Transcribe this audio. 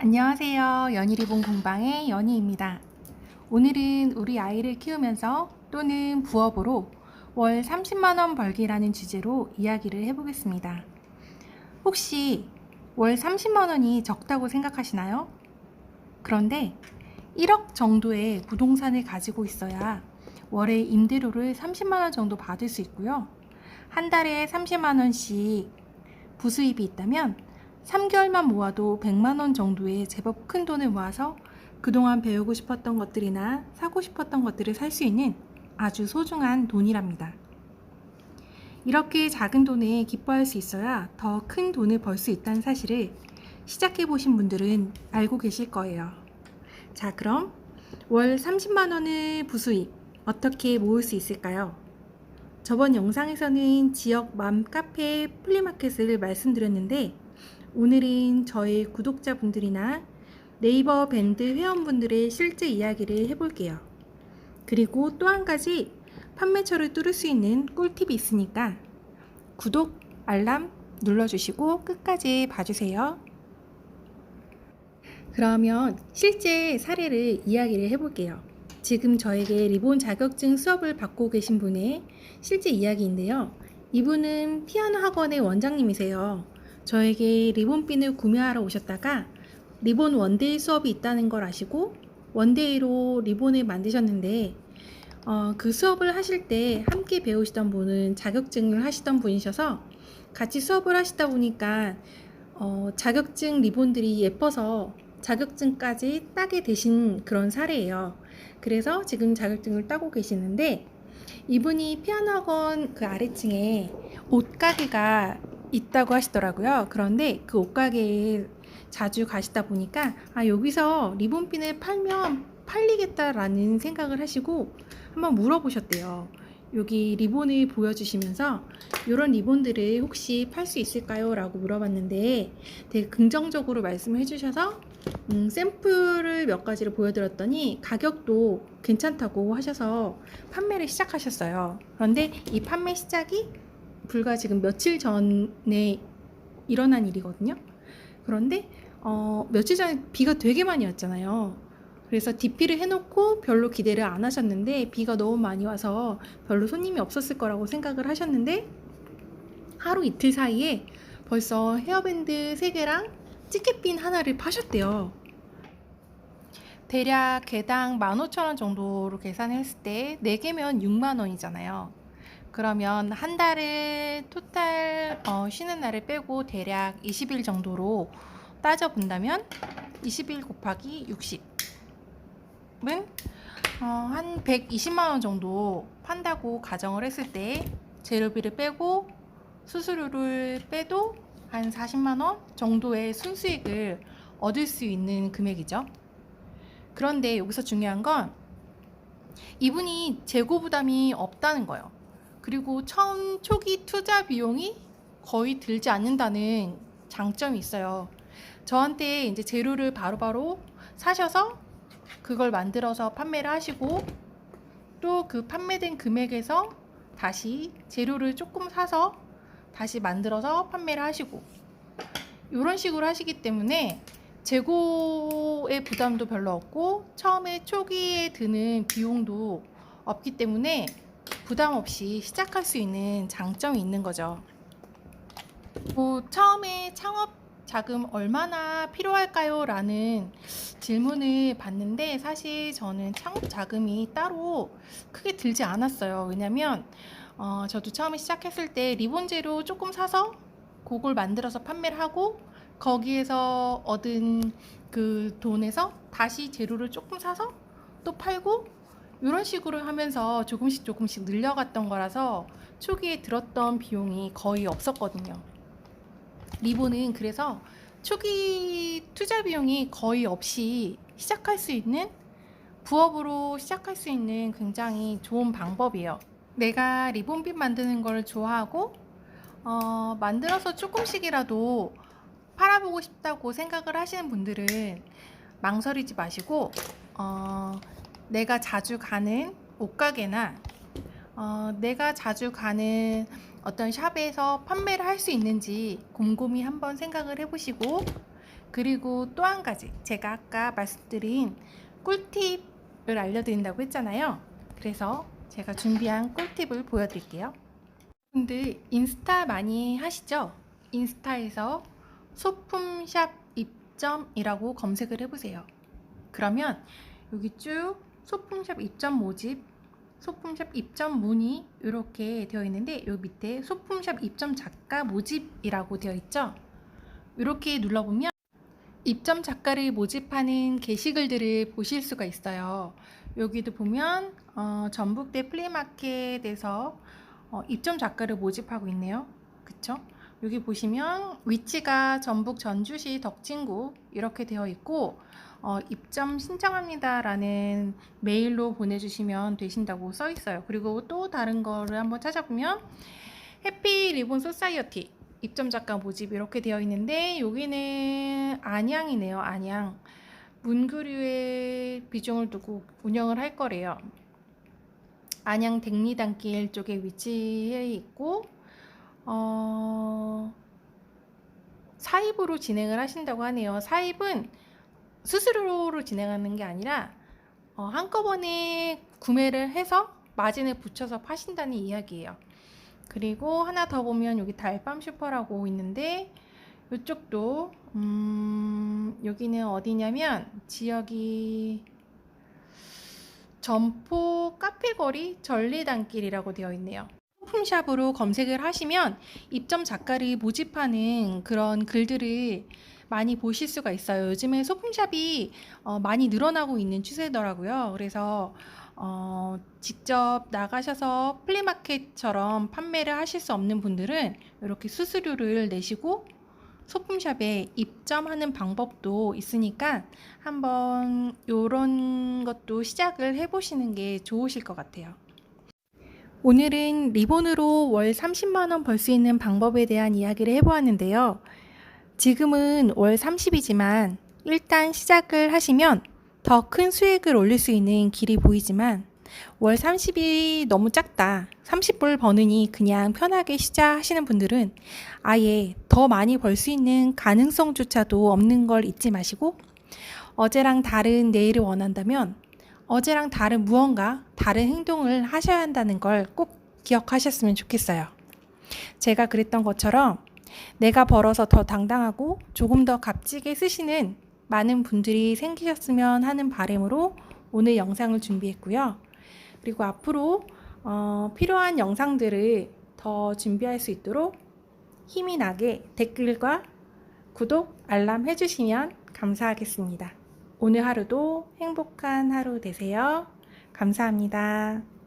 안녕하세요. 연희리본 공방의 연희입니다. 오늘은 우리 아이를 키우면서 또는 부업으로 월 30만원 벌기라는 주제로 이야기를 해보겠습니다. 혹시 월 30만원이 적다고 생각하시나요? 그런데 1억 정도의 부동산을 가지고 있어야 월에 임대료를 30만원 정도 받을 수 있고요. 한 달에 30만원씩 부수입이 있다면 3개월만 모아도 100만 원 정도의 제법 큰 돈을 모아서 그동안 배우고 싶었던 것들이나 사고 싶었던 것들을 살 수 있는 아주 소중한 돈이랍니다. 이렇게 작은 돈에 기뻐할 수 있어야 더 큰 돈을 벌 수 있다는 사실을 시작해 보신 분들은 알고 계실 거예요. 자, 그럼 월 30만 원을 부수입 어떻게 모을 수 있을까요? 저번 영상에서는 지역 맘 카페 플리마켓을 말씀드렸는데 오늘은 저의 구독자분들이나 네이버 밴드 회원분들의 실제 이야기를 해볼게요. 그리고 또 한 가지 판매처를 뚫을 수 있는 꿀팁이 있으니까 구독, 알람 눌러주시고 끝까지 봐주세요. 그러면 실제 사례를 이야기를 해볼게요. 지금 저에게 리본 자격증 수업을 받고 계신 분의 실제 이야기인데요. 이분은 피아노 학원의 원장님이세요. 저에게 리본핀을 구매하러 오셨다가 리본 원데이 수업이 있다는 걸 아시고 원데이로 리본을 만드셨는데 어, 그 수업을 하실 때 함께 배우시던 분은 자격증을 하시던 분이셔서 같이 수업을 하시다 보니까 어, 자격증 리본들이 예뻐서 자격증까지 따게 되신 그런 사례예요. 그래서 지금 자격증을 따고 계시는데 이분이 피아노 학원 그 아래층에 옷가게가 있다고 하시더라고요. 그런데 그 옷가게에 자주 가시다 보니까 아 여기서 리본핀을 팔면 팔리겠다라는 생각을 하시고 한번 물어보셨대요. 여기 리본을 보여주시면서 이런 리본들을 혹시 팔 수 있을까요? 라고 물어봤는데 되게 긍정적으로 말씀을 해주셔서 음, 샘플을 몇 가지를 보여드렸더니 가격도 괜찮다고 하셔서 판매를 시작하셨어요. 그런데 이 판매 시작이 불과 지금 며칠 전에 일어난 일이거든요. 그런데 어, 며칠 전에 비가 되게 많이 왔잖아요. 그래서 DP를 해놓고 별로 기대를 안 하셨는데 비가 너무 많이 와서 별로 손님이 없었을 거라고 생각을 하셨는데 하루 이틀 사이에 벌써 헤어밴드 3개랑 찌개핀 하나를 파셨대요. 대략 개당 15,000원 정도로 계산했을 때 4개면 6만원이잖아요. 그러면 한 달을 토탈 어, 쉬는 날을 빼고 대략 20일 정도로 따져 본다면 20일 곱하기 60은 어, 한 120만 원 정도 판다고 가정을 했을 때 재료비를 빼고 수수료를 빼도 한 40만 원 정도의 순수익을 얻을 수 있는 금액이죠. 그런데 여기서 중요한 건 이분이 재고 부담이 없다는 거예요. 그리고 처음 초기 투자 비용이 거의 들지 않는다는 장점이 있어요. 저한테 이제 재료를 바로 바로 사셔서 그걸 만들어서 판매를 하시고 또 그 판매된 금액에서 다시 재료를 조금 사서 다시 만들어서 판매를 하시고 이런 식으로 하시기 때문에 재고의 부담도 별로 없고 처음에 초기에 드는 비용도 없기 때문에 부담 없이 시작할 수 있는 장점이 있는 거죠. 뭐 처음에 창업 자금 얼마나 필요할까요? 라는 질문을 받는데 사실 저는 창업 자금이 따로 크게 들지 않았어요. 왜냐면 어, 저도 처음에 시작했을 때 리본 재료 조금 사서 그걸 만들어서 판매를 하고 거기에서 얻은 그 돈에서 다시 재료를 조금 사서 또 팔고 이런 식으로 하면서 조금씩 조금씩 늘려갔던 거라서 초기에 들었던 비용이 거의 없었거든요. 리본은 그래서 초기 투자 비용이 거의 없이 시작할 수 있는 부업으로 시작할 수 있는 굉장히 좋은 방법이에요. 내가 리본빛 만드는 걸 좋아하고 어, 만들어서 조금씩이라도 팔아보고 싶다고 생각을 하시는 분들은 망설이지 마시고 어, 내가 자주 가는 옷가게나 어, 내가 자주 가는 어떤 샵에서 판매를 할 수 있는지 곰곰이 한번 생각을 해보시고 그리고 또 한 가지 제가 아까 말씀드린 꿀팁을 알려드린다고 했잖아요. 그래서 제가 준비한 꿀팁을 보여드릴게요. 근데 인스타 많이 하시죠? 인스타에서 소품샵 입점이라고 검색을 해보세요. 그러면 여기 쭉 소품샵 입점 모집, 소품샵 입점 문의 이렇게 되어 있는데 여기 밑에 소품샵 입점 작가 모집이라고 되어 있죠. 이렇게 눌러보면 입점 작가를 모집하는 게시글들을 보실 수가 있어요. 여기도 보면 어, 전북대 플리마켓에서 어, 입점 작가를 모집하고 있네요. 그쵸? 여기 보시면 위치가 전북 전주시 덕진구 이렇게 되어 있고 어, 입점 신청합니다라는 메일로 보내주시면 되신다고 써 있어요. 그리고 또 다른 거를 한번 찾아보면 해피 리본 소사이어티 입점 작가 모집 이렇게 되어 있는데 여기는 안양이네요. 안양 문교류의 비중을 두고 운영을 할 거래요. 안양 댕리단길 쪽에 위치해 있고 어, 사입으로 진행을 하신다고 하네요. 사입은 수수료로 진행하는 게 아니라 어, 한꺼번에 구매를 해서 마진을 붙여서 파신다는 이야기예요. 그리고 하나 더 보면 여기 달밤 슈퍼라고 있는데 이쪽도 음, 여기는 어디냐면 지역이 점포 카페거리 전리단길이라고 되어 있네요. 소품샵으로 검색을 하시면 입점 작가를 모집하는 그런 글들을 많이 보실 수가 있어요. 요즘에 소품샵이 어, 많이 늘어나고 있는 추세더라고요. 그래서 어, 직접 나가셔서 플리마켓처럼 판매를 하실 수 없는 분들은 이렇게 수수료를 내시고 소품샵에 입점하는 방법도 있으니까 한번 이런 것도 시작을 해보시는 게 좋으실 것 같아요. 오늘은 리본으로 월 30만원 벌 수 있는 방법에 대한 이야기를 해보았는데요. 지금은 월 30이지만 일단 시작을 하시면 더 큰 수익을 올릴 수 있는 길이 보이지만 월 30이 너무 작다. 30불 버느니 그냥 편하게 시작하시는 분들은 아예 더 많이 벌 수 있는 가능성조차도 없는 걸 잊지 마시고 어제랑 다른 내일을 원한다면 어제랑 다른 무언가 다른 행동을 하셔야 한다는 걸 꼭 기억하셨으면 좋겠어요. 제가 그랬던 것처럼 내가 벌어서 더 당당하고 조금 더 값지게 쓰시는 많은 분들이 생기셨으면 하는 바람으로 오늘 영상을 준비했고요. 그리고 앞으로 어, 필요한 영상들을 더 준비할 수 있도록 힘이 나게 댓글과 구독, 알람 해주시면 감사하겠습니다. 오늘 하루도 행복한 하루 되세요. 감사합니다.